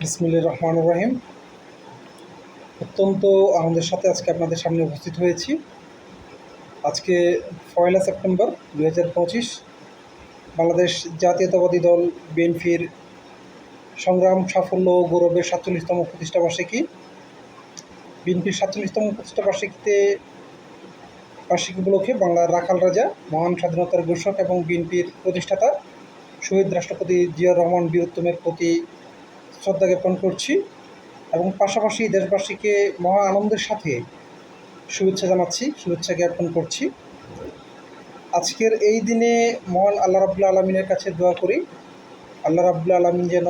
বিসমিল্লাহির রহমান রহিম। অত্যন্ত আনন্দের সাথে আজকে আপনাদের সামনে উপস্থিত হয়েছি। আজকে পয়লা সেপ্টেম্বর দু হাজার পঁচিশ, বাংলাদেশ জাতীয়তাবাদী দল বিএনপির সংগ্রাম, সাফল্য গৌরবের সাতচল্লিশতম প্রতিষ্ঠাবার্ষিকী বিএনপির সাতচল্লিশতম প্রতিষ্ঠাবার্ষিকীতে বার্ষিকী উপলক্ষে বাংলার রাখাল রাজা, মহান স্বাধীনতার ঘোষক এবং বিএনপির প্রতিষ্ঠাতা শহীদ রাষ্ট্রপতি জিয়াউর রহমান বীরোত্তমের প্রতি শ্রদ্ধা জ্ঞাপন করছি এবং পাশাপাশি দেশবাসীকে মহা আনন্দের সাথে শুভেচ্ছা জানাচ্ছি, শুভেচ্ছা জ্ঞাপন করছি। আজকের এই দিনে মহান আল্লাহ রাবুল্লা আলমিনের কাছে দোয়া করি, আল্লাহ রাবুল্লা আলমিন যেন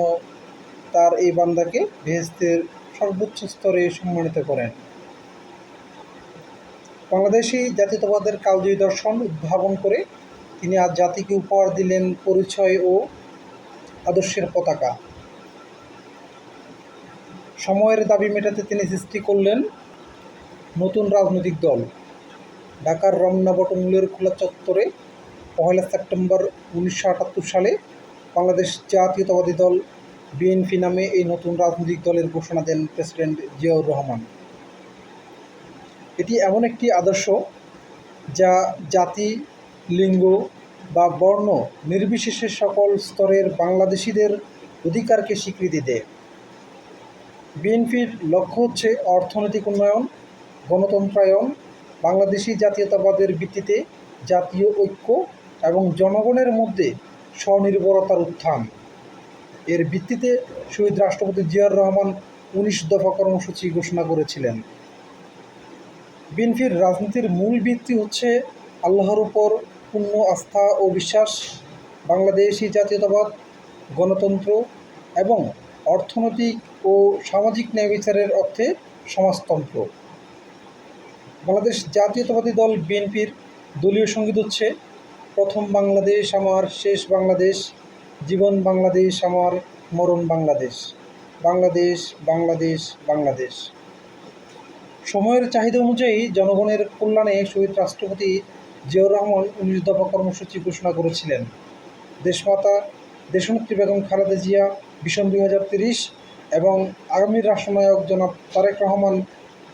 তার এই বান্দাকে বেহেস্তের সর্বোচ্চ স্তরে সম্মানিত করেন। বাংলাদেশি জাতীয়তাবাদের কালজয়ী দর্শন উদ্ভাবন করে তিনি আজ জাতিকে উপহার দিলেন পরিচয় ও আদর্শের পতাকা। সময়ের দাবি মেটাতে তিনি সৃষ্টি করলেন নতুন রাজনৈতিক দল। ঢাকার রমনা বটমূলের খোলা চত্বরে পহেলা সেপ্টেম্বর উনিশশো আটাত্তর সালে বাংলাদেশ জাতীয়তাবাদী দল বিএনপি নামে এই নতুন রাজনৈতিক দলের ঘোষণা দেন প্রেসিডেন্ট জিয়াউর রহমান। এটি এমন একটি আদর্শ যা জাতি, লিঙ্গ বা বর্ণ নির্বিশেষে সকল স্তরের বাংলাদেশিদের অধিকারকে স্বীকৃতি দেয়। বিএনপির লক্ষ্য হচ্ছে অর্থনৈতিক উন্নয়ন, গণতন্ত্রায়ন, বাংলাদেশি জাতীয়তাবাদের ভিত্তিতে জাতীয় ঐক্য এবং জনগণের মধ্যে স্বনির্ভরতার উত্থান। এর ভিত্তিতে শহীদ রাষ্ট্রপতি জিয়াউর রহমান উনিশ দফা কর্মসূচি ঘোষণা করেছিলেন। বিএনপির রাজনীতির মূল ভিত্তি হচ্ছে আল্লাহর উপর পূর্ণ আস্থা ও বিশ্বাস, বাংলাদেশি জাতীয়তাবাদ, গণতন্ত্র এবং অর্থনৈতিক ও সামাজিক ন্যায় বিচারের অর্থে সমাজতন্ত্র। বাংলাদেশ জাতীয়তাবাদী দল বিএনপির দলীয় সংগীত হচ্ছে, প্রথম বাংলাদেশ আমার, শেষ বাংলাদেশ, জীবন বাংলাদেশ আমার, মরণ বাংলাদেশ বাংলাদেশ বাংলাদেশ বাংলাদেশ। সময়ের চাহিদা অনুযায়ী জনগণের কল্যাণে শহীদ রাষ্ট্রপতি জিয়াউর রহমান উনিশ দফা কর্মসূচি ঘোষণা করেছিলেন। দেশমাতা দেশনেত্রী বেগম খালেদা জিয়া, ভীষণ দুই হাজার তিরিশ এবং আগামী রাষ্ট্রনায়ক জনাব তারেক রহমান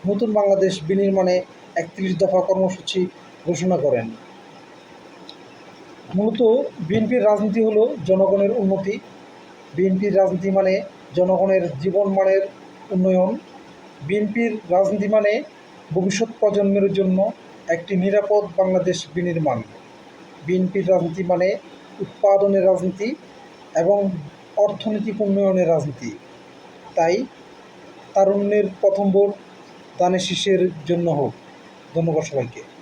নতুন বাংলাদেশ বিনির্মাণে একত্রিশ দফা কর্মসূচি ঘোষণা করেন। মূলত বিএনপির রাজনীতি হলো জনগণের উন্নতি। বিএনপির রাজনীতি মানে জনগণের জীবনমানের উন্নয়ন। বিএনপির রাজনীতি মানে ভবিষ্যৎ প্রজন্মের জন্য একটি নিরাপদ বাংলাদেশ বিনির্মাণ। বিএনপির রাজনীতি মানে উৎপাদনের রাজনীতি। এবং অর্থনৈতিক উন্নয়নের রাজনীতি। তাই তারুণ্যের প্রথম ভোট দানে শীষের জন্য হোক। ধন্যবাদ সবাইকে।